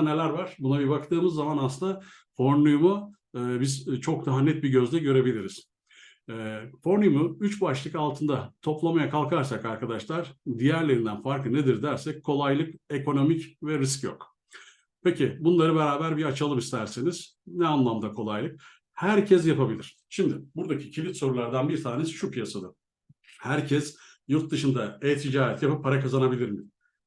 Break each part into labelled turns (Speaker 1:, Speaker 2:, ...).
Speaker 1: neler var? Buna bir baktığımız zaman aslında Fornium'u e, biz çok daha net bir gözle görebiliriz. E, Fornium'u üç başlık altında toplamaya kalkarsak arkadaşlar diğerlerinden farkı nedir dersek kolaylık, ekonomik ve risk yok. Peki bunları beraber bir açalım isterseniz. Ne anlamda kolaylık? Herkes yapabilir. Şimdi buradaki kilit sorulardan bir tanesi şu piyasada. Herkes yurt dışında e-ticaret yapıp para kazanabilir mi?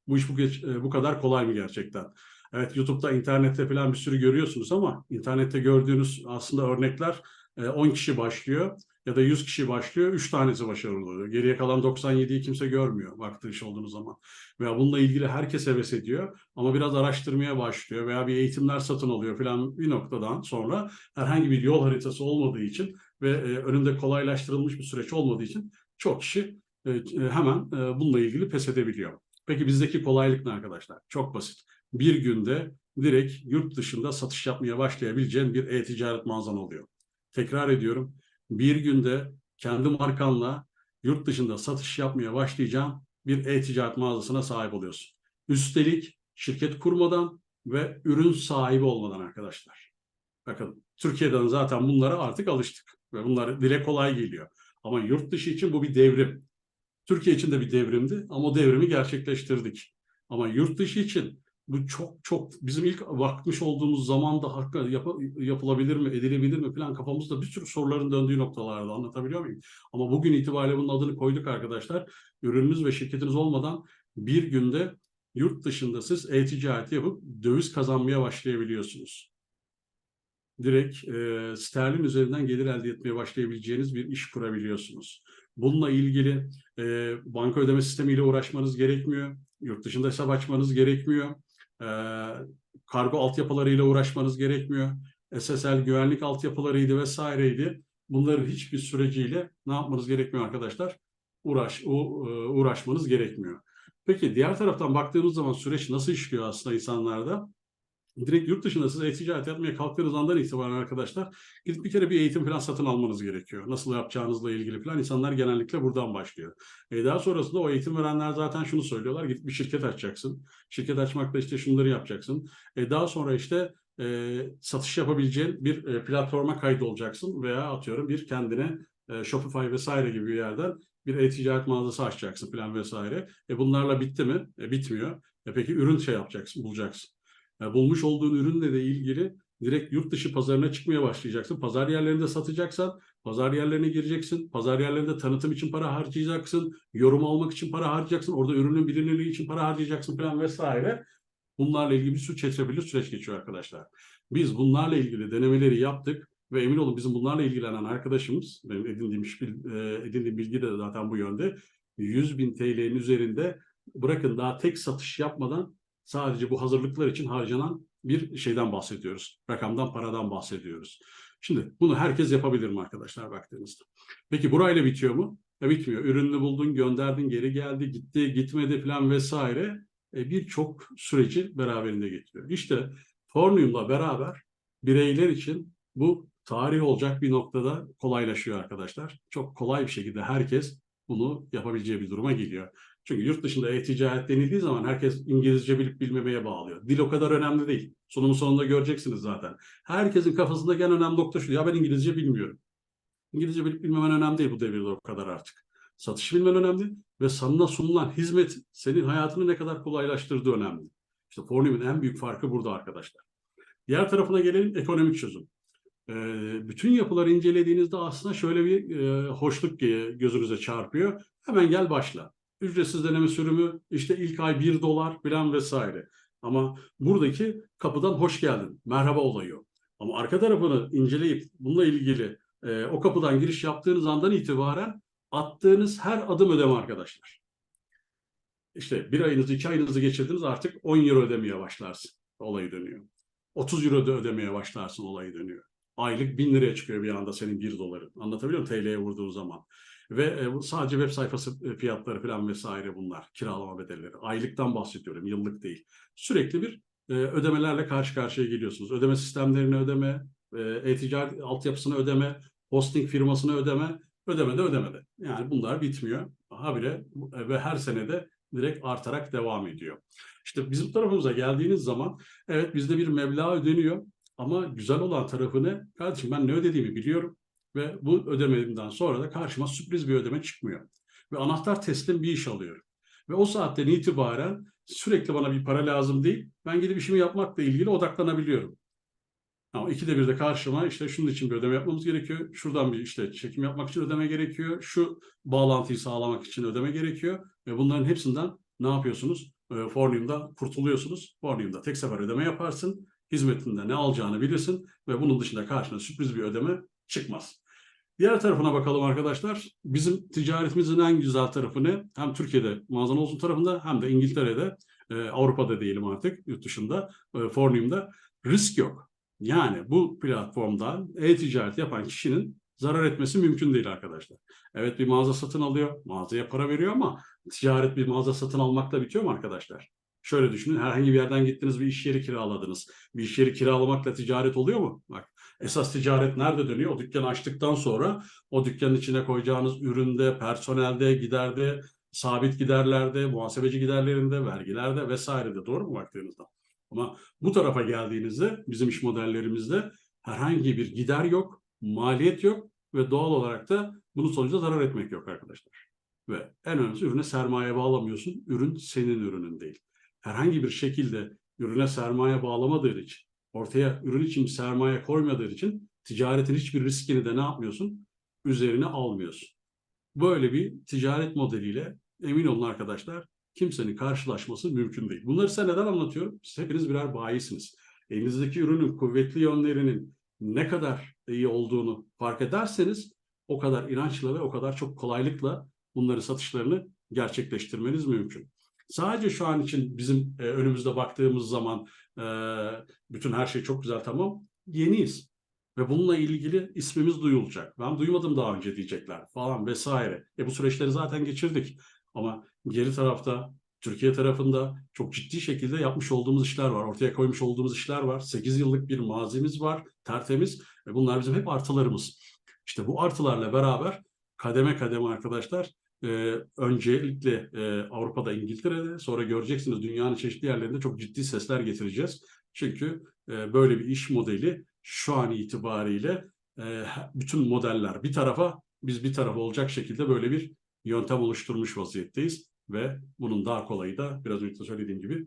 Speaker 1: Bu iş bu, e, bu kadar kolay mı gerçekten? Evet YouTube'da, internette falan bir sürü görüyorsunuz ama internette gördüğünüz aslında örnekler e, 10 kişi başlıyor ya da 100 kişi başlıyor, 3 tanesi başarılı oluyor. Geriye kalan 97'yi kimse görmüyor baktığı iş olduğunuz zaman. Veya bununla ilgili herkes heves ediyor ama biraz araştırmaya başlıyor veya bir eğitimler satın alıyor falan bir noktadan sonra herhangi bir yol haritası olmadığı için ve e, önünde kolaylaştırılmış bir süreç olmadığı için çok kişi e, e, hemen e, bununla ilgili pes edebiliyor. Peki bizdeki kolaylık ne arkadaşlar? Çok basit. Bir günde direkt yurt dışında satış yapmaya başlayabileceğin bir e-ticaret mağazan oluyor. Tekrar ediyorum. Bir günde kendi markanla yurt dışında satış yapmaya başlayacağın bir e-ticaret mağazasına sahip oluyorsun. Üstelik şirket kurmadan ve ürün sahibi olmadan arkadaşlar. Bakın Türkiye'den zaten bunlara artık alıştık ve bunlar dile kolay geliyor. Ama yurt dışı için bu bir devrim. Türkiye için de bir devrimdi ama o devrimi gerçekleştirdik. Ama yurt dışı için bu çok çok bizim ilk bakmış olduğumuz zaman da hakika yap- yapılabilir mi, edilebilir mi falan kafamızda bir sürü soruların döndüğü noktalarda anlatabiliyor muyum? Ama bugün itibariyle bunun adını koyduk arkadaşlar. Ürününüz ve şirketiniz olmadan bir günde yurt dışında siz e-ticaret yapıp döviz kazanmaya başlayabiliyorsunuz. Direkt e, sterlin üzerinden gelir elde etmeye başlayabileceğiniz bir iş kurabiliyorsunuz. Bununla ilgili e, banka ödeme sistemiyle uğraşmanız gerekmiyor. Yurt dışında hesap açmanız gerekmiyor. E, kargo altyapılarıyla uğraşmanız gerekmiyor. SSL güvenlik altyapılarıydı vesaireydi. Bunların hiçbir süreciyle ne yapmanız gerekmiyor arkadaşlar? Uğraş, e, uğraşmanız gerekmiyor. Peki diğer taraftan baktığımız zaman süreç nasıl işliyor aslında insanlarda? Direkt yurt dışında siz e-ticaret yapmaya kalktığınız andan itibaren arkadaşlar gidip bir kere bir eğitim falan satın almanız gerekiyor. Nasıl yapacağınızla ilgili falan insanlar genellikle buradan başlıyor. E daha sonrasında o eğitim verenler zaten şunu söylüyorlar. Gidip bir şirket açacaksın. Şirket açmakta işte şunları yapacaksın. E daha sonra işte e, satış yapabileceğin bir e, platforma kaydolacaksın veya atıyorum bir kendine e, Shopify vesaire gibi bir yerden bir e-ticaret mağazası açacaksın falan vesaire. E bunlarla bitti mi? E bitmiyor. E peki ürün şey yapacaksın, bulacaksın. Bulmuş olduğun ürünle de ilgili direkt yurt dışı pazarına çıkmaya başlayacaksın. Pazar yerlerinde satacaksan pazar yerlerine gireceksin. Pazar yerlerinde tanıtım için para harcayacaksın. Yorum almak için para harcayacaksın. Orada ürünün bilinirliği için para harcayacaksın falan vesaire. Bunlarla ilgili bir sürü çetrefilli süreç geçiyor arkadaşlar. Biz bunlarla ilgili denemeleri yaptık ve emin olun bizim bunlarla ilgilenen arkadaşımız, benim edindiğim, e, edindiğim bilgi de zaten bu yönde. 100 bin TL'nin üzerinde bırakın daha tek satış yapmadan sadece bu hazırlıklar için harcanan bir şeyden bahsediyoruz. Rakamdan, paradan bahsediyoruz. Şimdi bunu herkes yapabilir mi arkadaşlar baktığınızda? Peki burayla bitiyor mu? E, bitmiyor. Ürününü buldun, gönderdin, geri geldi, gitti, gitmedi falan vesaire. E, Birçok süreci beraberinde getiriyor. İşte Fornium'la beraber bireyler için bu tarih olacak bir noktada kolaylaşıyor arkadaşlar. Çok kolay bir şekilde herkes bunu yapabileceği bir duruma geliyor. Çünkü yurt dışında e-ticaret denildiği zaman herkes İngilizce bilip bilmemeye bağlıyor. Dil o kadar önemli değil. Sunumun sonunda göreceksiniz zaten. Herkesin kafasındaki en önemli nokta şu. Ya ben İngilizce bilmiyorum. İngilizce bilip bilmemen önemli değil bu devirde o kadar artık. Satış bilmen önemli ve sana sunulan hizmet senin hayatını ne kadar kolaylaştırdığı önemli. İşte Fornium'un en büyük farkı burada arkadaşlar. Diğer tarafına gelelim ekonomik çözüm. Bütün yapıları incelediğinizde aslında şöyle bir hoşluk gözünüze çarpıyor. Hemen gel başla. Ücretsiz deneme sürümü işte ilk ay 1 dolar falan vesaire. Ama buradaki kapıdan hoş geldin, merhaba olayı yok. Ama arka tarafını inceleyip bununla ilgili e, o kapıdan giriş yaptığınız andan itibaren attığınız her adım ödeme arkadaşlar. İşte bir ayınızı, iki ayınızı geçirdiniz artık 10 euro ödemeye başlarsın. Olayı dönüyor. 30 euro da ödemeye başlarsın olayı dönüyor. Aylık 1000 liraya çıkıyor bir anda senin 1 doların. Anlatabiliyor muyum? TL'ye vurduğu zaman. Ve e, sadece web sayfası e, fiyatları falan vesaire bunlar. Kiralama bedelleri. Aylıktan bahsediyorum, yıllık değil. Sürekli bir e, ödemelerle karşı karşıya geliyorsunuz. Ödeme sistemlerini ödeme, e-ticaret altyapısını ödeme, hosting firmasını ödeme, ödeme de ödeme de. Yani bunlar bitmiyor. Habire ve her senede direkt artarak devam ediyor. İşte bizim tarafımıza geldiğiniz zaman evet bizde bir meblağ ödeniyor ama güzel olan tarafı ne? Kardeşim ben ne ödediğimi biliyorum ve bu ödememden sonra da karşıma sürpriz bir ödeme çıkmıyor. Ve anahtar teslim bir iş alıyorum. Ve o saatten itibaren sürekli bana bir para lazım değil. Ben gidip işimi yapmakla ilgili odaklanabiliyorum. Ama ikide bir de karşıma işte şunun için bir ödeme yapmamız gerekiyor. Şuradan bir işte çekim yapmak için ödeme gerekiyor. Şu bağlantıyı sağlamak için ödeme gerekiyor. Ve bunların hepsinden ne yapıyorsunuz? E, Fornium'da kurtuluyorsunuz. Fornium'da tek sefer ödeme yaparsın. Hizmetinde ne alacağını bilirsin. Ve bunun dışında karşına sürpriz bir ödeme çıkmaz. Diğer tarafına bakalım arkadaşlar. Bizim ticaretimizin en güzel tarafı ne? Hem Türkiye'de mağazan olsun tarafında hem de İngiltere'de, e, Avrupa'da diyelim artık yurt dışında, e, Fornium'da risk yok. Yani bu platformdan e-ticaret yapan kişinin zarar etmesi mümkün değil arkadaşlar. Evet bir mağaza satın alıyor, mağazaya para veriyor ama ticaret bir mağaza satın almakla bitiyor mu arkadaşlar? Şöyle düşünün herhangi bir yerden gittiniz bir iş yeri kiraladınız. Bir iş yeri kiralamakla ticaret oluyor mu? Bak esas ticaret nerede dönüyor? O dükkanı açtıktan sonra o dükkanın içine koyacağınız üründe, personelde, giderde, sabit giderlerde, muhasebeci giderlerinde, vergilerde vesairede doğru mu baktığınızda? Ama bu tarafa geldiğinizde bizim iş modellerimizde herhangi bir gider yok, maliyet yok ve doğal olarak da bunun sonucunda zarar etmek yok arkadaşlar. Ve en önemlisi ürüne sermaye bağlamıyorsun. Ürün senin ürünün değil. Herhangi bir şekilde ürüne sermaye bağlamadığın için, ortaya ürün için sermaye koymadığın için ticaretin hiçbir riskini de ne yapmıyorsun? Üzerine almıyorsun. Böyle bir ticaret modeliyle emin olun arkadaşlar kimsenin karşılaşması mümkün değil. Bunları size neden anlatıyorum? Siz hepiniz birer bayisiniz. Elinizdeki ürünün kuvvetli yönlerinin ne kadar iyi olduğunu fark ederseniz o kadar inançla ve o kadar çok kolaylıkla bunları satışlarını gerçekleştirmeniz mümkün. Sadece şu an için bizim e, önümüzde baktığımız zaman e, bütün her şey çok güzel tamam. Yeniyiz. Ve bununla ilgili ismimiz duyulacak. Ben duymadım daha önce diyecekler falan vesaire. E bu süreçleri zaten geçirdik. Ama geri tarafta Türkiye tarafında çok ciddi şekilde yapmış olduğumuz işler var. Ortaya koymuş olduğumuz işler var. 8 yıllık bir mazimiz var. Tertemiz. Ve bunlar bizim hep artılarımız. İşte bu artılarla beraber kademe kademe arkadaşlar e, öncelikle e, Avrupa'da, İngiltere'de sonra göreceksiniz dünyanın çeşitli yerlerinde çok ciddi sesler getireceğiz. Çünkü e, böyle bir iş modeli şu an itibariyle e, bütün modeller bir tarafa biz bir tarafa olacak şekilde böyle bir yöntem oluşturmuş vaziyetteyiz ve bunun daha kolayı da biraz önce söylediğim gibi